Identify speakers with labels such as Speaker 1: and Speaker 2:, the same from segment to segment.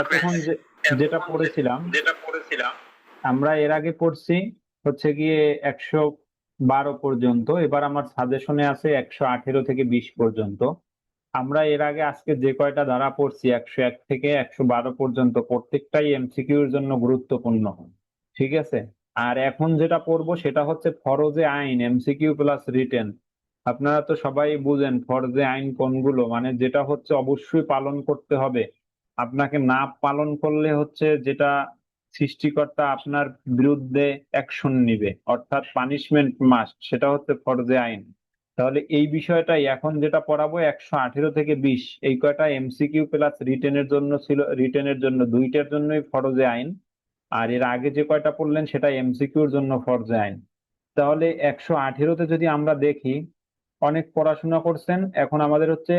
Speaker 1: এতক্ষণ যেটা পড়েছিলাম
Speaker 2: যেটা পড়েছিলাম।
Speaker 1: আমরা এর আগে পড়ছি হচ্ছে গিয়ে একশো বারো পর্যন্ত এবার আমার সাজেশনে আছে একশো আঠেরো থেকে বিশ পর্যন্ত। আমরা এর আগে আজকে যে কয়টা ধারা পড়ছি একশো এক থেকে একশো বারো পর্যন্ত প্রত্যেকটাই এমসিকিউর জন্য গুরুত্বপূর্ণ। ঠিক আছে? আর এখন যেটা পড়ব সেটা হচ্ছে ফরজে আইন এমসিকিউ প্লাস রিটেন আপনারা তো সবাই বুঝেন ফরজে আইন কোনগুলো মানে যেটা হচ্ছে অবশ্যই পালন করতে হবে। আপনাকে না পালন করলে হচ্ছে যেটা সৃষ্টিকর্তা আপনার বিরুদ্ধে অ্যাকশন নিবে, অর্থাৎ পানিশমেন্ট মাস্ট সেটা হচ্ছে ফরজে আইন। তাহলে এই বিষয়টাই এখন যেটা পড়াবো, একশো আঠেরো থেকে বিশ, এই কয়টা এমসিকিউ প্লাস রিটেনের জন্য ছিল রিটেনের জন্য, দুইটার জন্যই ফরজে আইন, আর এর আগে যে কয়টা পড়লেন সেটা এমসিকিউর জন্য ফরজে আইন। তাহলে একশো আঠেরোতে যদি আমরা দেখি, অনেক পড়াশোনা করছেন, এখন আমাদের হচ্ছে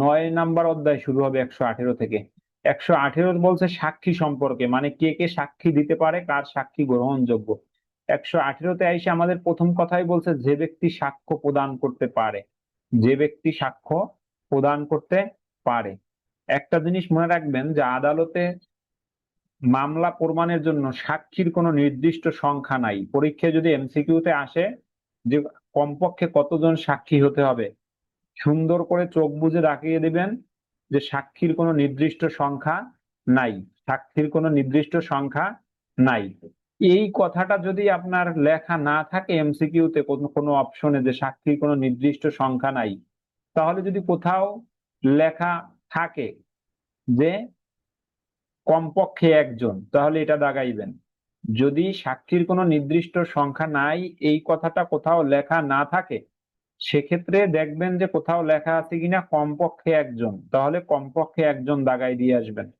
Speaker 1: নয় নাম্বার অধ্যায় শুরু হবে একশো আঠেরো থেকে। একশো আঠেরো বলছে সাক্ষী সম্পর্কে মানে কে কে সাক্ষী দিতে পারে, কার সাক্ষী গ্রহণযোগ্য। একশো আঠেরোতে আইসে আমাদের প্রথম কথাই বলছে, যে ব্যক্তি সাক্ষ্য প্রদান করতে পারে, যে ব্যক্তি সাক্ষ্য প্রদান করতে পারে। একটা জিনিস মনে রাখবেন, যে আদালতে মামলা প্রমাণের জন্য সাক্ষীর কোনো নির্দিষ্ট সংখ্যা নাই। পরীক্ষায় যদি এমসিকিউতে আসে, যে কমপক্ষে কতজন সাক্ষী হতে হবে সুন্দর করে চোখ বুজে রাখিয়ে দিবেন যে সাক্ষীর কোনো নির্দিষ্ট সংখ্যা নাই। সাক্ষীর কোনো নির্দিষ্ট সংখ্যা নাই। এই কথাটা যদি আপনার লেখা না থাকে এমসিকিউতে কোনো অপশনে যে সাক্ষীর কোনো নির্দিষ্ট সংখ্যা নাই, তাহলে যদি কোথাও লেখা থাকে যে কমপক্ষে একজন, তাহলে এটা দাগাইবেন। যদি সাক্ষীর কোনো নির্দিষ্ট সংখ্যা নাই, এই কথাটা কোথাও লেখা না থাকে সেক্ষেত্রে দেখবেন যে কোথাও লেখা আছে কিনা কমপক্ষে একজন। তাহলে কমপক্ষে একজন দাগাই দিয়ে আসবেন।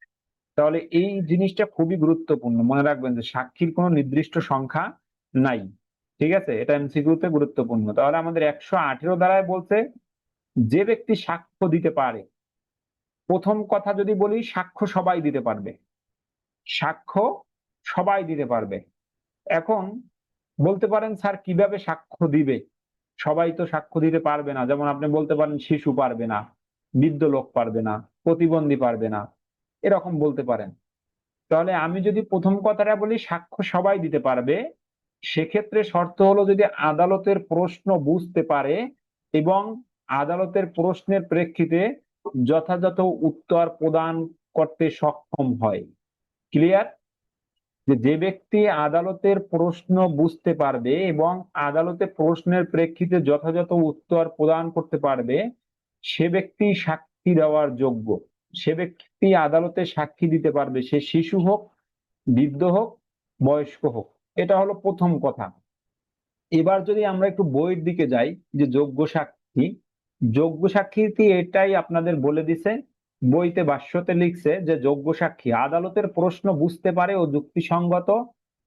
Speaker 1: তাহলে এই জিনিসটা খুবই গুরুত্বপূর্ণ। মনে রাখবেন যে সাক্ষীর কোনো নির্দিষ্ট সংখ্যা নাই। ঠিক আছে? এটা এমসিকিউতে গুরুত্বপূর্ণ। তাহলে আমাদের একশো আঠেরো দ্বারায় বলছে, যে ব্যক্তি সাক্ষ্য দিতে পারে, প্রথম কথা যদি বলি, সাক্ষ্য সবাই দিতে পারবে। সাক্ষ্য সবাই দিতে পারবে। এখন বলতে পারেন, স্যার, কীভাবে সাক্ষ্য দিবে? সবাই তো সাক্ষ্য দিতে পারবে না। যেমন আপনি বলতে পারেন, শিশু পারবে না, বৃদ্ধ লোক পারবে না, প্রতিবন্ধী পারবে না, এরকম বলতে পারেন। তাহলে আমি যদি প্রথম কথাটা বলি, সাক্ষ্য সবাই দিতে পারবে। সেক্ষেত্রে শর্ত হলো যদি আদালতের প্রশ্ন বুঝতে পারে এবং আদালতের প্রশ্নের প্রেক্ষিতে যথাযথ উত্তর প্রদান করতে সক্ষম হয়। ক্লিয়ার? যে যে ব্যক্তি আদালতের প্রশ্ন বুঝতে পারবে এবং আদালতে প্রশ্নের প্রেক্ষিতে যথাযথ উত্তর প্রদান করতে পারবে, সে ব্যক্তি সাক্ষী দেওয়ার যোগ্য। সে ব্যক্তি আদালতে সাক্ষী দিতে পারবে, সে শিশু হোক, বৃদ্ধ হোক, বয়স্ক হোক। এটা হলো প্রথম কথা। এবার যদি আমরা একটু বইয়ের দিকে যাই, যে যোগ্য সাক্ষী যোগ্য সাক্ষী এটাই আপনাদের বলে দিছে বইতে ভাষ্যতে লিখছে যে, যোগ্য সাক্ষী আদালতের প্রশ্ন বুঝতে পারে ও যুক্তিসঙ্গত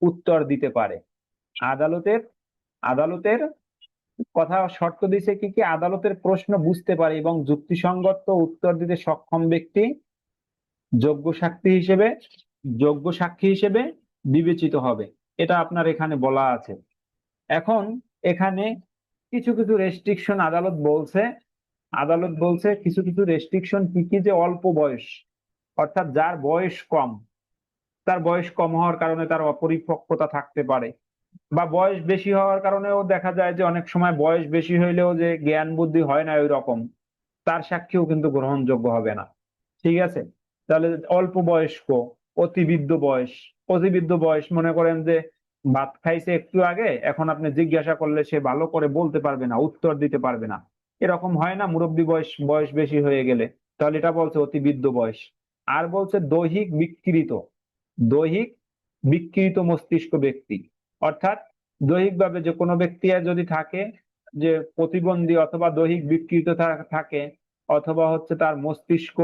Speaker 1: উত্তর দিতে পারে। আদালতের আদালতের কথা শর্ত দিছে কি কি? আদালতের প্রশ্ন বুঝতে পারে এবং যুক্তিসঙ্গত উত্তর দিতে সক্ষম ব্যক্তি যোগ্য সাক্ষী হিসেবে, যোগ্য সাক্ষী হিসেবে বিবেচিত হবে। এটা আপনার এখানে বলা আছে। এখন এখানে কিছু কিছু রেস্ট্রিকশন আদালত বলছে আদালত বলছে কিছু কিছু রেস্ট্রিকশন কি কি যে অল্প বয়স, অর্থাৎ যার বয়স কম, তার বয়স কম হওয়ার কারণে তার অপরিপক্কতা থাকতে পারে বা বয়স বেশি হওয়ার কারণেও দেখা যায় যে অনেক সময় বয়স বেশি হইলেও যে জ্ঞান বুদ্ধি হয় না ওই রকম তার সাক্ষীও কিন্তু গ্রহণযোগ্য হবে না। ঠিক আছে? তাহলে অল্প বয়স্ক, অতিবৃদ্ধ বয়স অতিবৃদ্ধ বয়স মনে করেন যে ভাত খাইছে একটু আগে, এখন আপনি জিজ্ঞাসা করলে সে ভালো করে বলতে পারবে না, উত্তর দিতে পারবে না। এরকম হয় না, মুরব্বী বয়স বয়স বেশি হয়ে গেলে। তাহলে এটা বলছে অতি বৃদ্ধ বয়স। আর বলছে দৈহিক বিকৃত। দৈহিক বিকৃত মস্তিষ্ক ব্যক্তি। অর্থাৎ দৈহিকভাবে যে কোনো ব্যক্তি যদি থাকে, যে প্রতিবন্ধী অথবা দৈহিক বিকৃত থাকে, অথবা হচ্ছে তার মস্তিষ্ক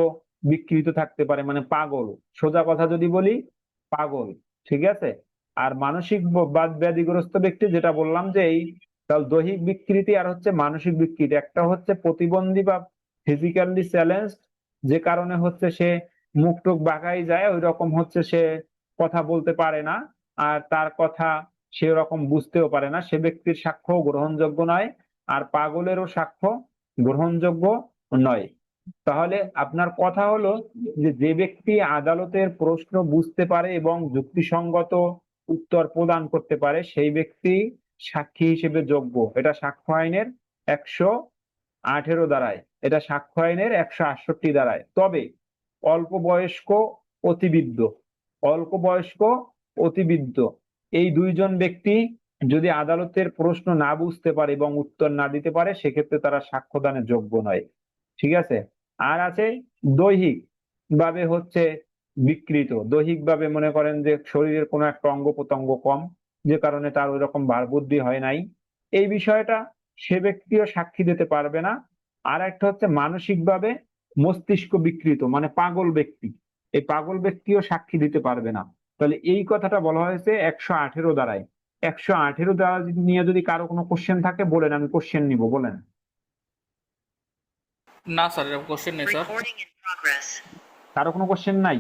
Speaker 1: বিকৃত থাকতে পারে মানে পাগল। সোজা কথা যদি বলি, পাগল। ঠিক আছে? আর মানসিক ব- বা ব্যাধিগ্রস্ত ব্যক্তি, যেটা বললাম যে এই তাহলে দৈহিক বিকৃতি আর হচ্ছে মানসিক বিকৃতি। একটা হচ্ছে প্রতিবন্ধী বা ফিজিক্যালি চ্যালেঞ্জ যে কারণে হচ্ছে সে মুখ টুক বাঁকাই যায় ওই রকম হচ্ছে সে কথা বলতে পারে না, আর তার কথা সে রকম বুঝতেও পারে না। সে ব্যক্তির সাক্ষ্য গ্রহণযোগ্য নয়, আর পাগলেরও সাক্ষ্য গ্রহণযোগ্য নয়। তাহলে আপনার কথা হলো যে যে ব্যক্তি আদালতের প্রশ্ন বুঝতে পারে এবং যুক্তিসঙ্গত উত্তর প্রদান করতে পারে, সেই ব্যক্তি সাক্ষী হিসেবে যোগ্য। এটা সাক্ষ্য আইনের একশো আঠেরো দ্বারায়। এটা সাক্ষ্য আইনের একশো আটষট্টি দ্বারায়। তবে অল্প বয়স্ক, অতিবিদ্ধ। অল্প বয়স্ক, অতিবিদ্ধ। এই দুইজন ব্যক্তি যদি আদালতের প্রশ্ন না বুঝতে পারে এবং উত্তর না দিতে পারে, সেক্ষেত্রে তারা সাক্ষ্যদানের যোগ্য নয়। ঠিক আছে? আর আছে দৈহিক ভাবে হচ্ছে বিকৃত। দৈহিক ভাবে মনে করেন যে শরীরের কোনো একটা অঙ্গ প্রত্যঙ্গ কম। যে কারণে তার ওই রকম বার বুদ্ধি হয় নাই। এই বিষয়টা সে ব্যক্তিও সাক্ষী দিতে পারবে না। আর একটা হচ্ছে মানসিকভাবে মস্তিষ্ক বিকৃত মানে পাগল ব্যক্তি। এই পাগল ব্যক্তিও সাক্ষী দিতে পারবে না। তাহলে এই কথাটা বলা হয়েছে একশো আঠেরো দ্বারায়। একশো আঠেরো দ্বারা নিয়ে যদি কারও কোনো কোশ্চেন থাকে বলেন আমি কোশ্চেন নিব বলেন।
Speaker 3: না স্যার কোশ্চেন নেই স্যার।
Speaker 2: Recording in progress.
Speaker 1: কারও কোনো কোশ্চেন নাই।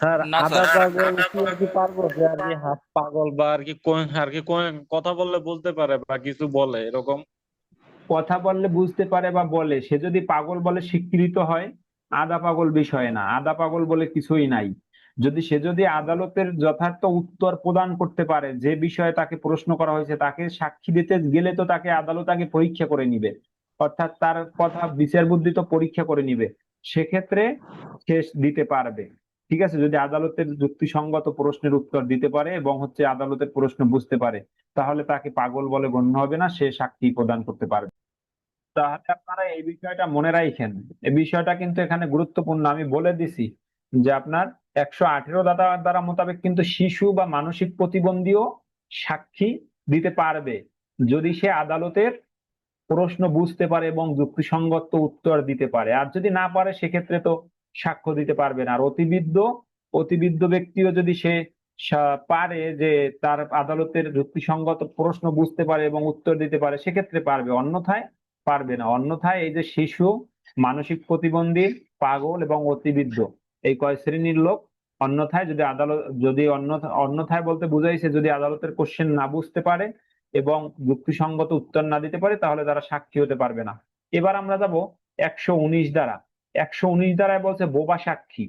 Speaker 4: স্যার আধা পাগল কি আর কি পারব? যে আর কি হাফ পাগল বা আর কি কোন- আর কি কোন- কথা বললে বলতে পারে বা কিছু বলে এরকম।
Speaker 1: কথা বললে বুঝতে পারে বা বলে। সে যদি পাগল বলে স্বীকৃত হয় আধা পাগল বিষয় না। আধা পাগল বলে কিছুই নাই। যদি সে যদি আদালতের যথার্থ উত্তর প্রদান করতে পারে যে বিষয়ে তাকে প্রশ্ন করা হয়েছে তাকে সাক্ষী দিতে গেলে তো তাকে আদালত আগে পরীক্ষা করে নিবে। অর্থাৎ তার কথা বিচার বুদ্ধি তো পরীক্ষা করে নিবে। সেক্ষেত্রে সে দিতে পারবে। ঠিক আছে, যদি আদালতের যুক্তিসঙ্গত প্রশ্নের উত্তর দিতে পারে এবং হচ্ছে আদালতের প্রশ্ন বুঝতে পারে, তাহলে তাকে পাগল বলে গণ্য হবে না, সে সাক্ষী প্রদান করতে পারবে। তাহলে আপনারা এই বিষয়টা মনে রাখেন এই বিষয়টা কিন্তু এখানে গুরুত্বপূর্ণ। আমি বলে দিছি যে আপনার একশো আঠেরো দাতা দ্বারা মোতাবেক কিন্তু শিশু বা মানসিক প্রতিবন্ধীও সাক্ষী দিতে পারবে। যদি সে আদালতের প্রশ্ন বুঝতে পারে এবং যুক্তিসঙ্গত উত্তর দিতে পারে। আর যদি না পারে, সেক্ষেত্রে তো সাক্ষ্য দিতে পারবে না। আর অতিবিদ্ধ অতিবিদ্ধ ব্যক্তিও যদি সে পারে যে তার আদালতের যুক্তিসঙ্গত প্রশ্ন বুঝতে পারে এবং উত্তর দিতে পারে, সেক্ষেত্রে পারবে। অন্যথায় পারবে না। অন্যথায় এই যে শিশু, মানসিক প্রতিবন্ধী, পাগল এবং অতিবিদ্ধ, এই কয় শ্রেণির লোক, অন্যথায় যদি আদালত, যদি অন্য, অন্যথায় বলতে বুঝাইছে যদি আদালতের কোশ্চেন না বুঝতে পারে এবং যুক্তিসঙ্গত উত্তর না দিতে পারে, তাহলে তারা সাক্ষী হতে পারবে না। এবার আমরা যাব একশো উনিশ দ্বারা। একশো উনিশ দ্বারায় বলছে বোবা সাক্ষী,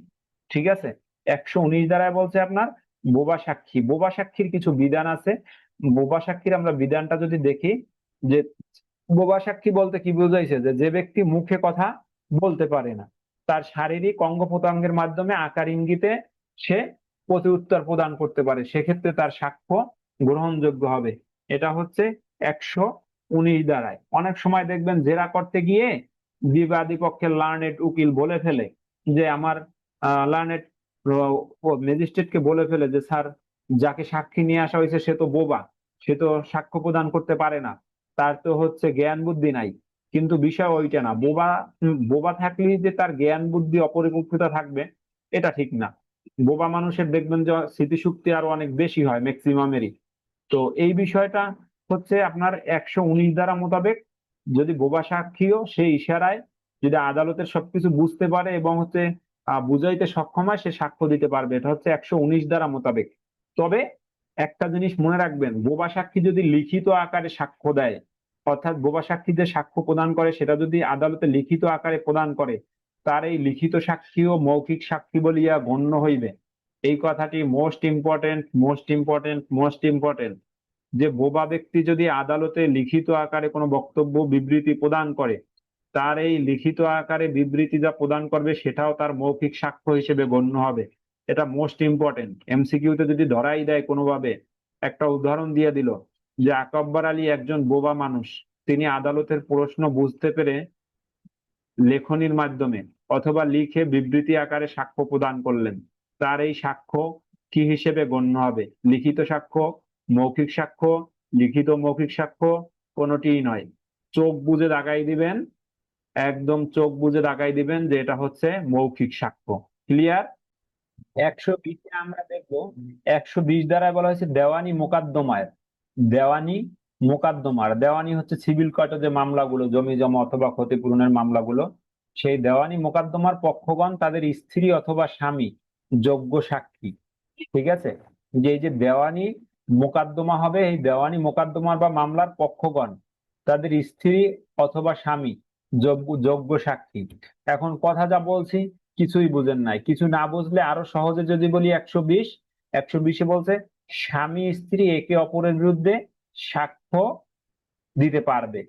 Speaker 1: ঠিক আছে? একশো উনিশ দ্বারায় বলছে আপনার বোবা সাক্ষী। বোবা সাক্ষীর কিছু বিধান আছে। বোবা সাক্ষীর আমরা বিধানটা যদি দেখি, যে বোবা সাক্ষী বলতে কি বোঝাইছে? যে যে ব্যক্তি মুখে কথা বলতে পারে না, তার শারীরিক অঙ্গ প্রত্যঙ্গের মাধ্যমে আকার ইঙ্গিতে সে প্রতি উত্তর প্রদান করতে পারে। সেক্ষেত্রে তার সাক্ষ্য গ্রহণযোগ্য হবে। এটা হচ্ছে একশো উনিশ দ্বারায়। অনেক সময় দেখবেন জেরা করতে গিয়ে বিবাদী পক্ষের লার্নেট উকিল বলে ফেলে যে আমার লার্নেট ম্যাজিস্ট্রেটকে বলে ফেলে যে, স্যার, যাকে সাক্ষী নিয়ে আসা হয়েছে সে তো বোবা, সে তো সাক্ষ্য প্রদান করতে পারে না, তার তো হচ্ছে জ্ঞান বুদ্ধি নাই। কিন্তু বিষয় ওইটা না, বোবা বোবা থাকলেই যে তার জ্ঞান বুদ্ধি অপরিপক্কতা থাকবে, এটা ঠিক না। বোবা মানুষের দেখবেন যে স্মৃতিশক্তি আরও অনেক বেশি হয় ম্যাক্সিমামেরই তো এই বিষয়টা হচ্ছে আপনার একশো উনিশ ধারা মোতাবেক যদি বোবা সাক্ষীও সেই ইশারায় যদি আদালতের সবকিছু বুঝতে পারে এবং হচ্ছে বুঝাইতে সক্ষম হয়, সে সাক্ষ্য দিতে পারবে। এটা হচ্ছে একশো উনিশ ধারা মোতাবেক। তবে একটা জিনিস মনে রাখবেন, বোবা সাক্ষী যদি লিখিত আকারে সাক্ষ্য দেয়, অর্থাৎ বোবা সাক্ষী যে সাক্ষ্য প্রদান করে, সেটা যদি আদালতে লিখিত আকারে প্রদান করে, তার এই লিখিত সাক্ষীও মৌখিক সাক্ষী বলিয়া গণ্য হইবে। এই কথাটি most important most important most important যে বোবা ব্যক্তি যদি আদালতে লিখিত আকারে কোনো বক্তব্য, বিবৃতি প্রদান করে, তার এই লিখিত আকারে বিবৃতি যা প্রদান করবে, সেটাও তার মৌখিক সাক্ষ্য হিসেবে গণ্য হবে। এটা মোস্ট ইম্পর্টেন্ট এমসিকিউতে যদি ধরাই দেয় কোনোভাবে, একটা উদাহরণ দিয়ে দিল যে আকব্বর আলী একজন বোবা মানুষ। তিনি আদালতের প্রশ্ন বুঝতে পেরে লেখনির মাধ্যমে অথবা লিখে বিবৃতি আকারে সাক্ষ্য প্রদান করলেন। তার এই সাক্ষ্য কি হিসেবে গণ্য হবে? লিখিত সাক্ষ্য মৌখিক সাক্ষ্য, লিখিত মৌখিক সাক্ষ্য কোনোটিই নয়। চোখ বুঝে দাগাই দিবেন, একদম চোখ বুঝে দাগাই দিবেন যে এটা হচ্ছে মৌখিক সাক্ষ্য। ক্লিয়ার? একশো বিশে আমরা দেখব, একশো বিশ দ্বারায় বলা হয়েছে দেওয়ানি মোকাদ্দমায়। দেওয়ানি মোকাদ্দমার। দেওয়ানি হচ্ছে সিভিল কোর্টে যে মামলাগুলো, জমি জমা অথবা ক্ষতিপূরণের মামলাগুলো, সেই দেওয়ানি মোকাদ্দমার পক্ষগণ তাদের স্ত্রী অথবা স্বামী, যোগ্য সাক্ষী। ঠিক আছে? যে এই যে দেওয়ানি মোকাদ্দমা হবে, এই দেওয়ানি মোকাদ্দমার বা মামলার পক্ষগণ তাদের স্ত্রী অথবা স্বামী যোগ্য সাক্ষী। এখন কথা যা বলছি কিছুই বুঝেন নাই। কিছু না বুঝলে আরও সহজে যদি বলি একশো বিশ, একশো বিশে বলছে স্বামী স্ত্রী একে অপরের বিরুদ্ধে সাক্ষ্য দিতে পারবে।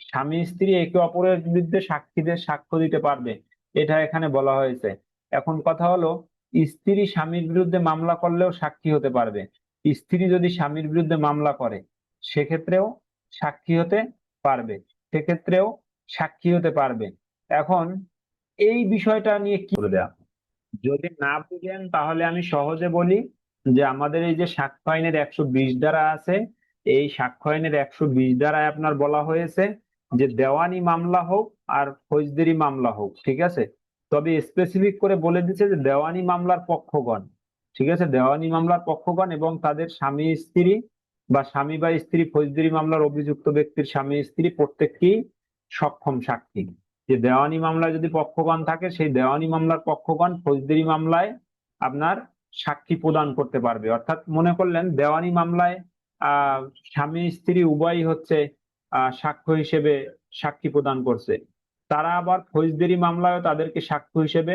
Speaker 1: স্বামী স্ত্রী একে অপরের বিরুদ্ধে সাক্ষীদের সাক্ষ্য দিতে পারবে, এটা এখানে বলা হয়েছে। এখন কথা হলো, স্ত্রী স্বামীর বিরুদ্ধে মামলা করলেও সাক্ষী হতে পারবে। স্ত্রী যদি স্বামীর বিরুদ্ধে মামলা করে, সেক্ষেত্রেও সাক্ষী হতে পারবে। সেক্ষেত্রেও সাক্ষী হতে পারবে। এখন এই বিষয়টা নিয়ে কি দেয়া যদি না বুঝেন, তাহলে আমি সহজে বলি যে আমাদের এই যে সাক্ষ্য আইনের একশো বিশ দ্বারা আছে, এই সাক্ষ্য আইনের একশো বিশ দ্বারায় আপনার বলা হয়েছে যে দেওয়ানি মামলা হোক আর ফৌজদারি মামলা হোক, ঠিক আছে? তবে স্পেসিফিক করে বলে দিচ্ছে যে দেওয়ানি মামলার পক্ষগণ। ঠিক আছে? দেওয়ানি মামলার পক্ষগণ এবং তাদের স্বামী স্ত্রী বা স্বামী বা স্ত্রী ফৌজদারি মামলার অভিযুক্ত ব্যক্তির স্বামী স্ত্রী প্রত্যেককেই সক্ষম সাক্ষী। যে দেওয়ানি মামলায় যদি পক্ষগণ থাকে, সেই দেওয়ানি মামলার পক্ষগণ ফৌজদারি মামলায় আপনার সাক্ষী প্রদান করতে পারবে। অর্থাৎ মনে করলেন, দেওয়ানি মামলায় আহ স্বামী স্ত্রী উভয়ই হচ্ছে আহ সাক্ষ্য হিসেবে সাক্ষী প্রদান করছে। তারা আবার ফৌজদারি মামলায় তাদেরকে সাক্ষ্য হিসেবে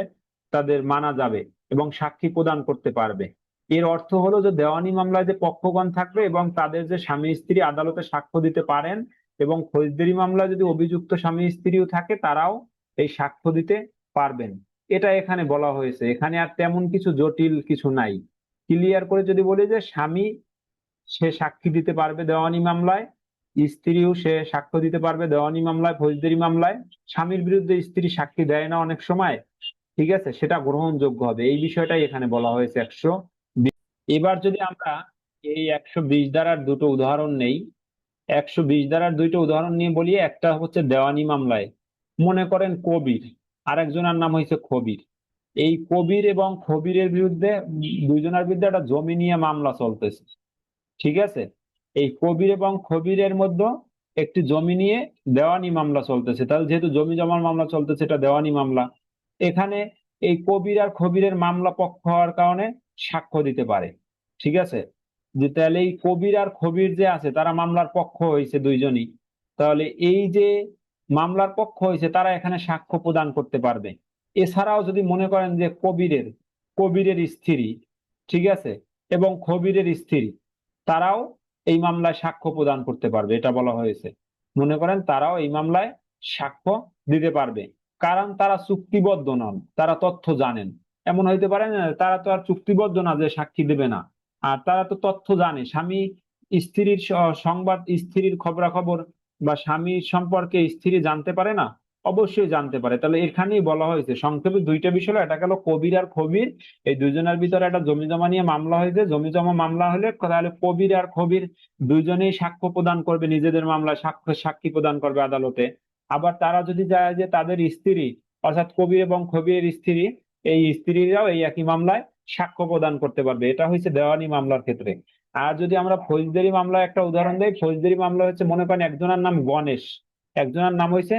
Speaker 1: তাদের মানা যাবে। এবং সাক্ষী প্রদান করতে পারবে। এর অর্থ হলো যে দেওয়ানি মামলায় যে পক্ষগণ থাকবে এবং তাদের যে স্বামী স্ত্রী আদালতে সাক্ষ্য দিতে পারেন এবং ফৌজদারি মামলায় যদি অভিযুক্ত স্বামী স্ত্রীও থাকে, তারাও এই সাক্ষ্য দিতে পারবেন। এটা এখানে বলা হয়েছে। এখানে আর তেমন কিছু জটিল কিছু নাই। ক্লিয়ার করে যদি বলি যে স্বামী সে সাক্ষী দিতে পারবে দেওয়ানি মামলায়, স্ত্রীও সে সাক্ষ্য দিতে পারবে দেওয়ানি মামলায় ফৌজদারি মামলায়। স্বামীর বিরুদ্ধে স্ত্রী সাক্ষী দেয় না অনেক সময়। ঠিক আছে? সেটা গ্রহণযোগ্য হবে। এই বিষয়টাই এখানে বলা হয়েছে একশো এবার যদি আমরা এই একশো বিশ দ্বারার দুটো উদাহরণ নেই, একশো বিশ দ্বারার দুইটা উদাহরণ নিয়ে বলি, একটা হচ্ছে দেওয়ানি মামলায়। মনে করেন কবির, আরেকজনের নাম হয়েছে খবির। এই কবির এবং খবিরের বিরুদ্ধে দুইজনের বিরুদ্ধে একটা জমি নিয়ে মামলা চলতেছে। ঠিক আছে? এই কবির এবং খবিরের মধ্যে একটি জমি নিয়ে দেওয়ানি মামলা চলতেছে। তাহলে যেহেতু জমি জমার মামলা চলতেছে, এটা দেওয়ানি মামলা। এখানে এই কবির আর খবিরের মামলা পক্ষ হওয়ার কারণে সাক্ষ্য দিতে পারে। ঠিক আছে? যে তাহলে এই কবির আর খবির যে আছে, তারা মামলার পক্ষ হয়েছে দুইজনই। তাহলে এই যে মামলার পক্ষ হয়েছে, তারা এখানে সাক্ষ্য প্রদান করতে পারবে। এছাড়াও যদি মনে করেন যে কবিরের কবিরের স্ত্রী, ঠিক আছে? এবং খবিরের স্ত্রী, তারাও এই মামলায় সাক্ষ্য প্রদান করতে পারবে, এটা বলা হয়েছে। মনে করেন তারাও এই মামলায় সাক্ষ্য দিতে পারবে। কারণ তারা চুক্তিবদ্ধ নন, তারা তথ্য জানেন। এমন হইতে পারে না, তারা তো আর চুক্তিবদ্ধ না যে সাক্ষী দেবে না। আর তারা তো তথ্য জানে, স্বামী স্ত্রীর সংবাদ, স্ত্রীর খবরাখবর বা স্বামীর সম্পর্কে স্ত্রী জানতে পারে না? অবশ্যই জানতে পারে। তাহলে এখানেই বলা হয়েছে, সংক্ষেপে দুইটা বিষয়, একটা গেল কবির আর খবির। এই দুইজনের ভিতরে একটা জমি জমা নিয়ে মামলা হয়েছে। জমি জমা মামলা হলে তাহলে কবির আর খবির দুইজনেই সাক্ষ্য প্রদান করবে, নিজেদের মামলায় সাক্ষ্য, সাক্ষী প্রদান করবে আদালতে। আবার তারা যদি যায় যে তাদের স্ত্রী, অর্থাৎ কবির এবং খবিরের স্ত্রী, এই স্ত্রীরাও এই একই মামলায় সাক্ষ্য প্রদান করতে পারবে। এটা হচ্ছে দেওয়ানি মামলার ক্ষেত্রে। আর যদি আমরা ফৌজদারি মামলা একটা উদাহরণ দেই, ফৌজদারি মামলা হচ্ছে, মনে করেন একজনের নাম গণেশ। একজনের নাম হয়েছে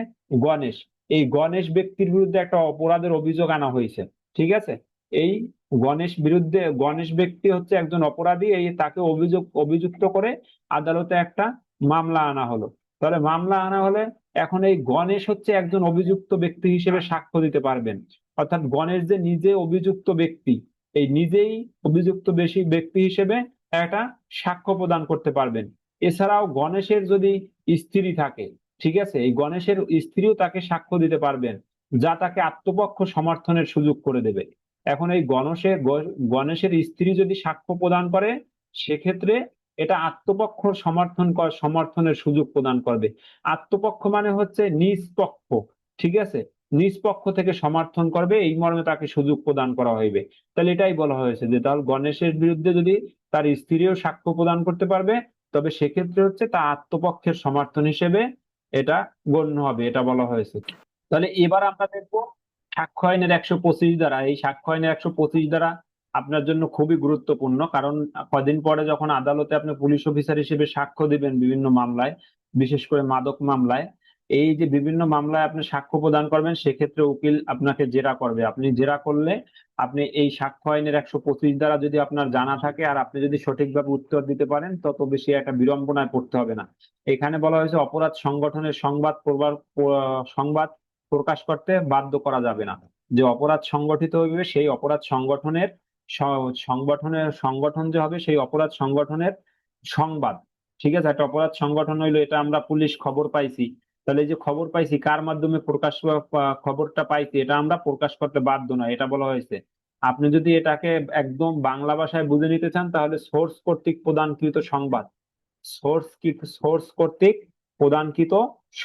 Speaker 1: গণেশ। এই গণেশ ব্যক্তির বিরুদ্ধে একটা অপরাধের অভিযোগ আনা হয়েছে। ঠিক আছে? এই গণেশ বিরুদ্ধে, গণেশ ব্যক্তি হচ্ছে একজন অপরাধী, এই তাকে অভিযোগ, অভিযুক্ত করে আদালতে একটা মামলা আনা হলো। তাহলে মামলা আনা হলে এখন এই গণেশ হচ্ছে একজন অভিযুক্ত ব্যক্তি হিসেবে সাক্ষ্য দিতে পারবেন। অর্থাৎ গণেশ যে নিজে অভিযুক্ত ব্যক্তি, এই নিজেই অভিযুক্ত বেশি ব্যক্তি হিসেবে একটা সাক্ষ্য প্রদান করতে পারবেন। এছাড়াও গণেশের যদি স্ত্রী থাকে, ঠিক আছে, এই গণেশের স্ত্রীও তাকে সাক্ষ্য দিতে পারবেন, যা তাকে আত্মপক্ষ সমর্থনের সুযোগ করে দেবে। এখন এই গণেশের গণেশের স্ত্রী যদি সাক্ষ্য প্রদান করে, সেক্ষেত্রে এটা আত্মপক্ষ সমর্থন কর- সমর্থনের সুযোগ প্রদান করবে। আত্মপক্ষ মানে হচ্ছে নিষ্পক্ষ, ঠিক আছে? নিষ্পক্ষ থেকে সমর্থন করবে, এই মর্মে তাকে সুযোগ প্রদান করা হইবে। তাহলে এটাই বলা হয়েছে যে তাহলে গণেশের বিরুদ্ধে যদি তার স্ত্রীও সাক্ষ্য প্রদান করতে পারবে, তবে সেক্ষেত্রে হচ্ছে তা আত্মপক্ষের সমর্থন হিসেবে এটা গণ্য হবে, এটা বলা হয়েছে। তাহলে এবার আমরা দেখব সাক্ষ্য আইনের একশো পঁচিশ দ্বারা এই সাক্ষ্য আইনের একশো পঁচিশ দ্বারা আপনার জন্য খুবই গুরুত্বপূর্ণ, কারণ কদিন পরে যখন আদালতে আপনি পুলিশ অফিসার হিসেবে সাক্ষ্য দিবেন বিভিন্ন মামলায়, বিশেষ করে মাদক মামলায়, এই যে বিভিন্ন মামলায় আপনি সাক্ষ্য প্রদান করবেন, সেক্ষেত্রে উকিল আপনাকে জেরা করবে। আপনি জেরা করলে আপনি এই সাক্ষ্য আইনের একশো পঁচিশ দ্বারা যদি আপনার জানা থাকে আর আপনি যদি সঠিকভাবে উত্তর দিতে পারেন, তত বেশি একটা বিড়ম্বনায় পড়তে হবে না। এখানে বলা হয়েছে অপরাধ সংগঠনের সংবাদ প্রবার সংবাদ প্রকাশ করতে বাধ্য করা যাবে না। যে অপরাধ সংগঠিত হইবে, সেই অপরাধ সংগঠনের সংগঠনের সংগঠন যে হবে, সেই অপরাধ সংগঠনের সংবাদ। ঠিক আছে? একটা অপরাধ সংগঠন হইল, এটা আমরা পুলিশ খবর পাইছি। তাহলে যে খবর পাইছি, কার মাধ্যমে প্রকাশ খবরটা পাইছি, এটা আমরা প্রকাশ করতে বাধ্য নয়, এটা বলা হয়েছে। আপনি যদি এটাকে একদম বাংলা ভাষায় বুঝে নিতে চান, তাহলে সোর্স কর্তৃক প্রদানকৃত সংবাদ। সোর্স সোর্স কর্তৃক প্রদানকৃত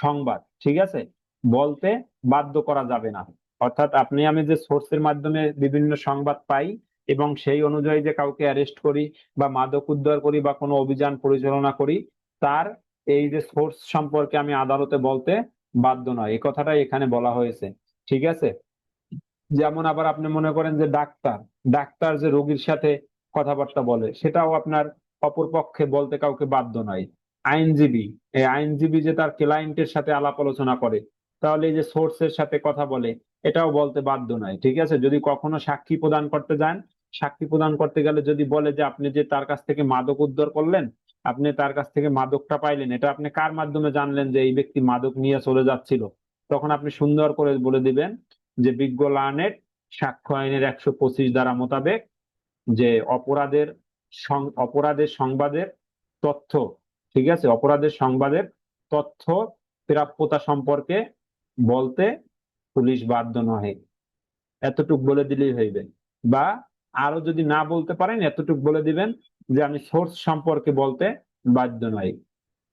Speaker 1: সংবাদ, ঠিক আছে? বলতে বাধ্য করা যাবে না। অর্থাৎ আপনি, আমি যে সোর্সের মাধ্যমে বিভিন্ন সংবাদ পাই এবং সেই অনুযায়ী যে কাউকে অ্যারেস্ট করি বা মাদক উদ্ধার করি বা কোনো অভিযান পরিচালনা করি, তার এই যে সোর্স সম্পর্কে আমি আদালতে বলতে বাধ্য নয়। এই কথাটাই এখানে বলা হয়েছে। ঠিক আছে? যেমন আবার আপনি মনে করেন যে ডাক্তার ডাক্তার যে রোগীর সাথে কথাবার্তা বলে, সেটাও আপনার অপর পক্ষে বলতে কাউকে বাধ্য নয়। আইনজীবী, এই আইনজীবী যে তার ক্লায়েন্টের সাথে আলাপ আলোচনা করে, তাহলে এই যে সোর্সের সাথে কথা বলে, এটাও বলতে বাধ্য নয়। ঠিক আছে? যদি কখনো সাক্ষী প্রদান করতে যান সাক্ষী প্রদান করতে গেলে যদি বলে যে আপনি যে তার কাছ থেকে মাদক উদ্ধার করলেন, আপনি তার কাছ থেকে মাদকটা পাইলেন, এটা আপনি কার মাধ্যমে জানলেন যে এই ব্যক্তি মাদক নিয়ে চলে যাচ্ছিল? তখন আপনি সুন্দর করে বলে দিবেন যে বিজ্ঞ লার্নের সাক্ষ্য আইনের একশো পঁচিশ দ্বারা মোতাবেক যে অপরাধের অপরাধের সংবাদের তথ্য, ঠিক আছে? অপরাধের সংবাদের তথ্য প্রাপ্যতা সম্পর্কে বলতে পুলিশ বাধ্য নহে। এতটুক বলে দিলেই হইবে। বা আরও যদি না বলতে পারেন, এতটুকু বলে দিবেন যে আমি সোর্স সম্পর্কে বলতে বাধ্য নই।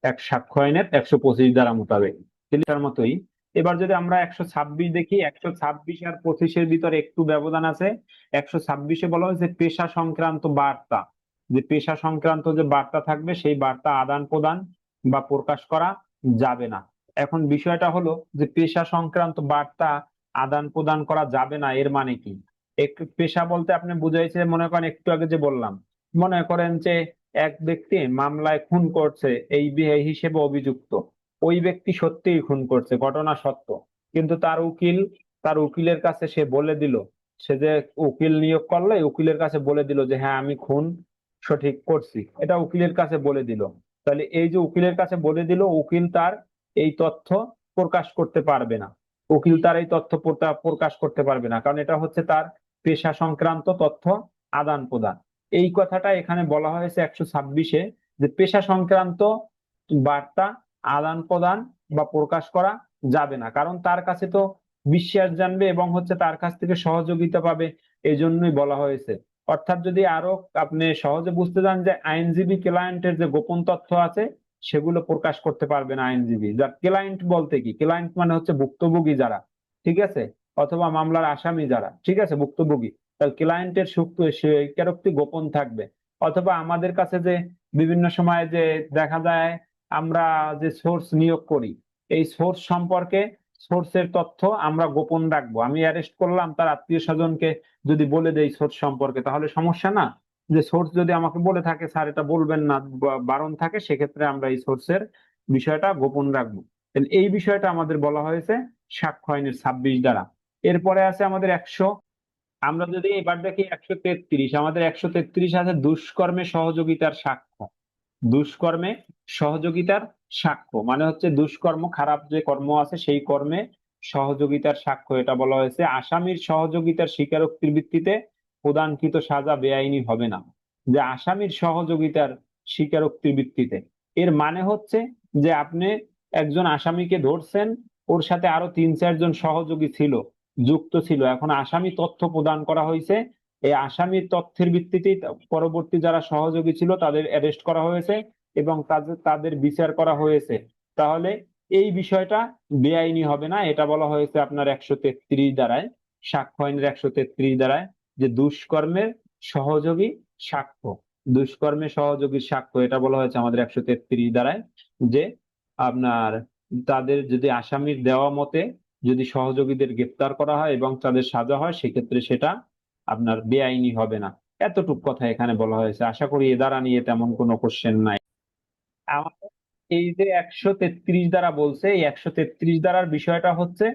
Speaker 1: এক সাক্ষ্য আইনের একশো পঁচিশ ধারা মোতাবেক। ক্লিয়ার মতোই। এবার যদি আমরা একশো ছাব্বিশ দেখি, একশো ছাব্বিশ আর পঁচিশের ভিতরে একটু ব্যবধান আছে। একশো ছাব্বিশে বলা হয়েছে পেশা সংক্রান্ত বার্তা। যে পেশা সংক্রান্ত যে বার্তা থাকবে, সেই বার্তা আদান প্রদান বা প্রকাশ করা যাবে না। এখন বিষয়টা হলো যে পেশা সংক্রান্ত বার্তা আদান প্রদান করা যাবে না, এর মানে কি? পেশা বলতে আপনি বুঝাইছে, মনে করেন একটু আগে যে বললাম, মনে করেন যে এক ব্যক্তি মামলায় খুন করছে, এই হিসেবে অভিযুক্ত। ওই ব্যক্তি সত্যিই খুন করছে, ঘটনা সত্য। কিন্তু তার উকিল, তার উকিলের কাছে সে বলে দিল, সে যে উকিল নিয়োগ করল উকিলের কাছে বলে দিল যে হ্যাঁ আমি খুন সঠিক করছি। এটা উকিলের কাছে বলে দিল। তাহলে এই যে উকিলের কাছে বলে দিল, উকিল তার এই তথ্য প্রকাশ করতে পারবে না। উকিল তার এই তথ্য প্রকাশ করতে পারবে না। কারণ এটা হচ্ছে তার পেশা সংক্রান্ত তথ্য আদান প্রদান। এই কথাটা এখানে বলা হয়েছে একশো ছাব্বিশে যে পেশা সংক্রান্ত বার্তা আদান প্রদান বা প্রকাশ করা যাবে না। কারণ তার কাছে তো বিশ্বাস জানবে এবং হচ্ছে তার কাছ থেকে সহযোগিতা পাবে এই জন্যই বলা হয়েছে। অর্থাৎ যদি আরও আপনি সহজে বুঝতে চান যে আইনজীবী ক্লায়েন্টের যে গোপন তথ্য আছে, সেগুলো প্রকাশ করতে পারবে না আইনজীবী। যার ক্লায়েন্ট বলতে কি? ক্লায়েন্ট মানে হচ্ছে ভুক্তভোগী যারা। ঠিক আছে? অথবা মামলার আসামি যারা, ঠিক আছে, ভুক্তভোগী তাহলে ক্লায়েন্টের সুক্ত স্বীকারোক্তি গোপন থাকবে। অথবা আমাদের কাছে যে বিভিন্ন সময় যে দেখা যায়, আমরা যে সোর্স নিয়োগ করি, এই সোর্স সম্পর্কে সোর্সের তথ্য আমরা গোপন রাখব। আমি অ্যারেস্ট করলাম, তার আত্মীয় স্বজনকে যদি বলে দেই সোর্স সম্পর্কে, তাহলে সমস্যা না। যে সোর্স যদি আমাকে বলে থাকে, স্যার, এটা বলবেন না বারণ থাকে, সেক্ষেত্রে আমরা এই সোর্সের বিষয়টা গোপন রাখব। এই বিষয়টা আমাদের বলা হয়েছে সাক্ষ্য আইনের ছাব্বিশ দ্বারা। এরপরে আছে আমাদের একশো। আমরা যদি এবার দেখি একশো তেত্রিশ, আমাদের একশো তেত্রিশ আছে দুষ্কর্মে সহযোগিতার সাক্ষ্য। দুষ্কর্মে সহযোগিতার সাক্ষ্য মানে হচ্ছে দুষ্কর্ম খারাপ যে কর্ম আছে সেই কর্মে সহযোগিতার সাক্ষ্য। এটা বলা হয়েছে, আসামির সহযোগিতার স্বীকারোক্তির ভিত্তিতে প্রদানকৃত সাজা বেআইনি হবে না। যে আসামির সহযোগিতার স্বীকারোক্তির ভিত্তিতে। এর মানে হচ্ছে যে আপনি একজন আসামিকে ধরছেন, ওর সাথে আরও তিন চারজন সহযোগী ছিল যুক্ত ছিল। এখন আসামি তথ্য প্রদান করা হয়েছে। এই আসামির তথ্যের ভিত্তিতে পরবর্তী যারা সহযোগী ছিল তাদের অ্যারেস্ট করা হয়েছে এবং তাদের তাদের বিচার করা হয়েছে। তাহলে এই বিষয়টা বেআইনি হবে না। এটা বলা হয়েছে আপনার একশো তেত্রিশ দ্বারায়, সাক্ষ্য আইনের একশো তেত্রিশ দ্বারায় যে দুষ্কর্মের সহযোগী সাক্ষ্য, দুষ্কর্মের সহযোগী সাক্ষ্য, এটা বলা হয়েছে আমাদের একশো তেত্রিশ দ্বারায় যে আপনার তাদের যদি আসামির দেওয়া মতে যদি সহযোগীদের গ্রেপ্তার করা হয় এবং তাদের সাজা হয়, সেক্ষেত্রে সেটা আপনার বেআইনি হবে না। এতটুক কথা এখানে বলা হয়েছে। আশা করি এ দ্বারা নিয়ে তেমন কোনো কোশ্চেন নাই। আমাদের এই যে একশো তেত্রিশ দ্বারা বলছে, এই একশো তেত্রিশ দ্বারার বিষয়টা হচ্ছে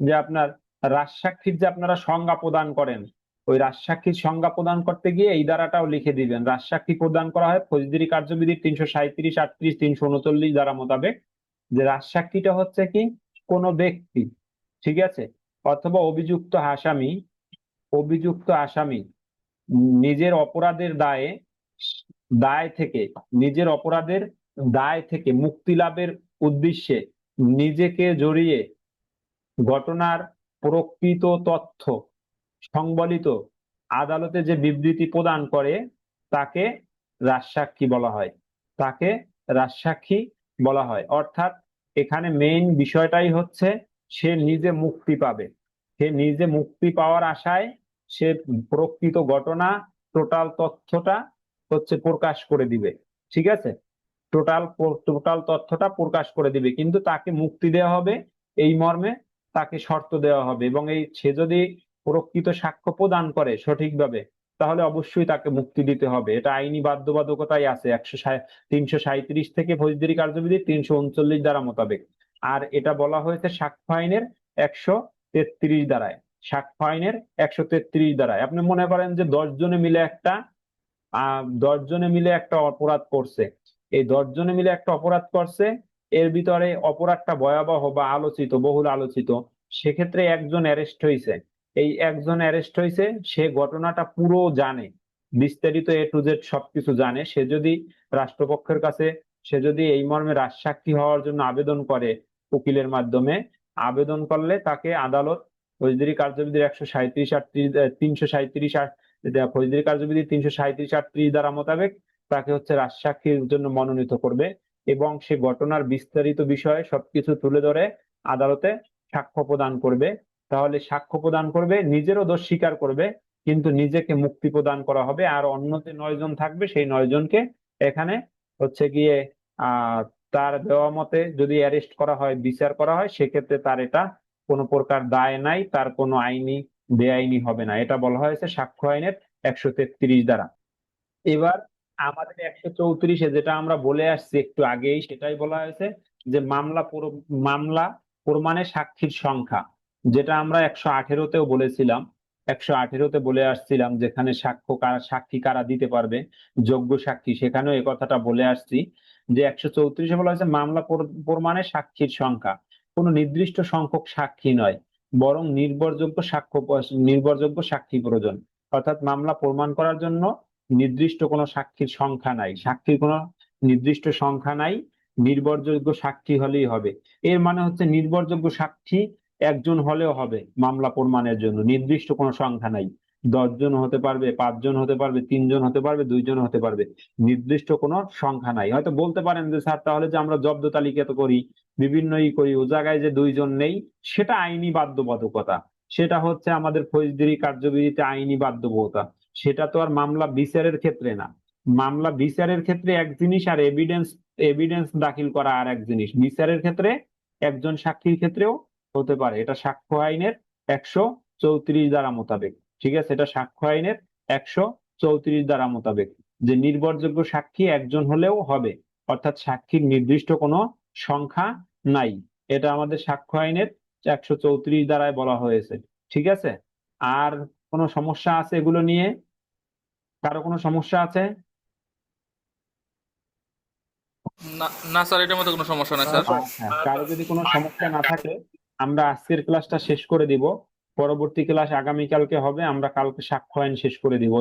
Speaker 1: যে আপনার রাজসাক্ষীর যে আপনারা সংজ্ঞা প্রদান করেন, ওই রাজসাক্ষীর সংজ্ঞা প্রদান করতে গিয়ে এই দ্বারাটাও লিখে দিবেন। রাজসাক্ষী প্রদান করা হয় ফৌজদারি কার্যবিধির তিনশো সাঁইত্রিশ, আটত্রিশ, তিনশো উনচল্লিশ দ্বারা মোতাবেক। যে রাজসাক্ষীটা হচ্ছে কি? কোনো ব্যক্তি ঠিক আছে? অথবা অভিযুক্ত আসামি অভিযুক্ত আসামি নিজের অপরাধের দায়ে, দায় থেকে, নিজের অপরাধের দায় থেকে মুক্তি লাভের উদ্দেশ্যে নিজেকে জড়িয়ে ঘটনার প্রকৃত তথ্য সংবলিত আদালতে যে বিবৃতি প্রদান করে, তাকে রাজসাক্ষী বলা হয়। তাকে রাজসাক্ষী বলা হয়। অর্থাৎ এখানে মেইন বিষয়টাই হচ্ছে সে নিজে মুক্তি পাবে। সে নিজে মুক্তি পাওয়ার আশায় সে প্রকৃত ঘটনা টোটাল তথ্যটা হচ্ছে প্রকাশ করে দিবে। ঠিক আছে? টোটাল টোটাল তথ্যটা প্রকাশ করে দিবে। কিন্তু তাকে মুক্তি দেওয়া হবে এই মর্মে, তাকে শর্ত দেওয়া হবে এবং এই সে যদি প্রকৃত সাক্ষ্য প্রদান করে সঠিকভাবে, তাহলে অবশ্যই তাকে মুক্তি দিতে হবে। এটা আইনি বাধ্যবাধকতাই আছে। একশো তিনশো সাঁইত্রিশ থেকে ফৌজদারি কার্যবিধি তিনশো উনচল্লিশ দ্বারা মোতাবেক। আর এটা বলা হয়েছে সাক্ষ্য আইনের একশো তেত্রিশ দ্বারায়। সাক্ষ্য আইনের একশো তেত্রিশ দ্বারায়। আপনি মনে করেন যে দশ জনে মিলে একটা দশ জনে মিলে একটা অপরাধ করছে। এই দশ জনে মিলে একটা অপরাধ করছে, এর ভিতরে অপরাধটা ভয়াবহ বা আলোচিত, বহুল আলোচিত। সেক্ষেত্রে একজন অ্যারেস্ট হয়েছে এই একজন অ্যারেস্ট হয়েছে সে ঘটনাটা পুরো জানে। বিস্তারিত এ টু জেড সবকিছু জানে। সে যদি রাষ্ট্রপক্ষের কাছে, সে যদি এই মর্মে রাজসাক্ষী হওয়ার জন্য আবেদন করে উকিলের মাধ্যমে আবেদন করলে তাকে আদালত ফৌজদারি কার্যবিধির একশো সাঁইত্রিশ আটত্রিশ তিনশো সাঁইত্রিশ আট ফৌজদারি কার্যবিধি তিনশো সাঁইত্রিশ আটত্রিশ দ্বারা মোতাবেক তাকে হচ্ছে রাজসাক্ষীর জন্য মনোনীত করবে এবং সে ঘটনার বিস্তারিত বিষয়ে সবকিছু তুলে ধরে আদালতে সাক্ষ্য প্রদান করবে। তাহলে সাক্ষ্য প্রদান করবে, নিজেরও দোষ স্বীকার করবে, কিন্তু নিজেকে মুক্তি প্রদান করা হবে। আর অন্য যে নয় জন থাকবে, সেই নয় জনকে এখানে হচ্ছে গিয়ে আহ তার দেওয়া মতে যদি অ্যারেস্ট করা হয়, বিচার করা হয়, সেক্ষেত্রে তার এটা কোনো প্রকার দায় নাই, তার কোনো আইনি বেআইনি হবে না। এটা বলা হয়েছে সাক্ষ্য আইনের একশো তেত্রিশ দ্বারা। এবার আমাদের একশো চৌত্রিশে যেটা আমরা বলে আসছি একটু আগেই, সেটাই বলা হয়েছে যে মামলা মামলা প্রমাণে সাক্ষীর সংখ্যা, যেটা আমরা একশো আঠেরোতেও বলেছিলাম। একশো আঠেরোতে বলে আসছিলাম যেখানে সাক্ষ্য কারা, সাক্ষী কারা দিতে পারবে, যোগ্য সাক্ষী, সেখানেও এই কথাটা বলে আসছি যে একশো চৌত্রিশে বলা হয়েছে মামলা প্র- প্রমাণে সাক্ষীর সংখ্যা। কোনো নির্দিষ্ট সংখ্যক সাক্ষী নয়, বরং নির্ভরযোগ্য সাক্ষ্য নির্ভরযোগ্য সাক্ষী প্রয়োজন। অর্থাৎ মামলা প্রমাণ করার জন্য নির্দিষ্ট কোনো সাক্ষীর সংখ্যা নাই। সাক্ষীর কোনো নির্দিষ্ট সংখ্যা নাই, নির্ভরযোগ্য সাক্ষী হলেই হবে। এর মানে হচ্ছে নির্ভরযোগ্য সাক্ষী একজন হলেও হবে মামলা প্রমাণের জন্য। নির্দিষ্ট কোনো সংখ্যা নাই। দশজন হতে পারবে, পাঁচজন হতে পারবে, তিনজন হতে পারবে, দুইজন হতে পারবে। নির্দিষ্ট কোনো সংখ্যা নাই। হয়তো বলতে পারেন যে, স্যার, তাহলে যে আমরা জব্দ তালিকা তো করি, বিভিন্ন ই করি, ও জায়গায় যে দুইজন নেই, সেটা আইনি বাধ্যবাধকতা। সেটা হচ্ছে আমাদের ফৌজদারি কার্যবিধিতে আইনি বাধ্যবাধকতা। সেটা তো আর মামলা বিচারের ক্ষেত্রে না। মামলা বিচারের ক্ষেত্রে এক জিনিস আর এভিডেন্স এভিডেন্স দাখিল করা আর এক জিনিস। বিচারের ক্ষেত্রে একজন সাক্ষীর ক্ষেত্রেও হতে পারে। এটা সাক্ষ্য আইনের একশো চৌত্রিশ দ্বারা মোতাবেক। ঠিক আছে? এটা সাক্ষ্য আইনের একশো চৌত্রিশ দ্বারা মোতাবেক। যে নির্ভরযোগ্য সাক্ষী একজন হলেও হবে। অর্থাৎ সাক্ষীর নির্দিষ্ট কোনো সংখ্যা নাই। এটা আমাদের সাক্ষ্য আইনের একশো চৌত্রিশ দ্বারায় বলা হয়েছে। ঠিক আছে? আর কোনো সমস্যা আছে এগুলো নিয়ে? কারও কোনো সমস্যা আছে?
Speaker 3: না স্যার এটার মধ্যে কোনো সমস্যা নাই স্যার।
Speaker 1: আচ্ছা। কারও যদি কোনো সমস্যা না থাকে আমরা আজকের ক্লাসটা শেষ করে দিব। পরবর্তী ক্লাস আগামীকালকে হবে, আমরা কালকে সাক্ষ্য আইন শেষ করে দিব।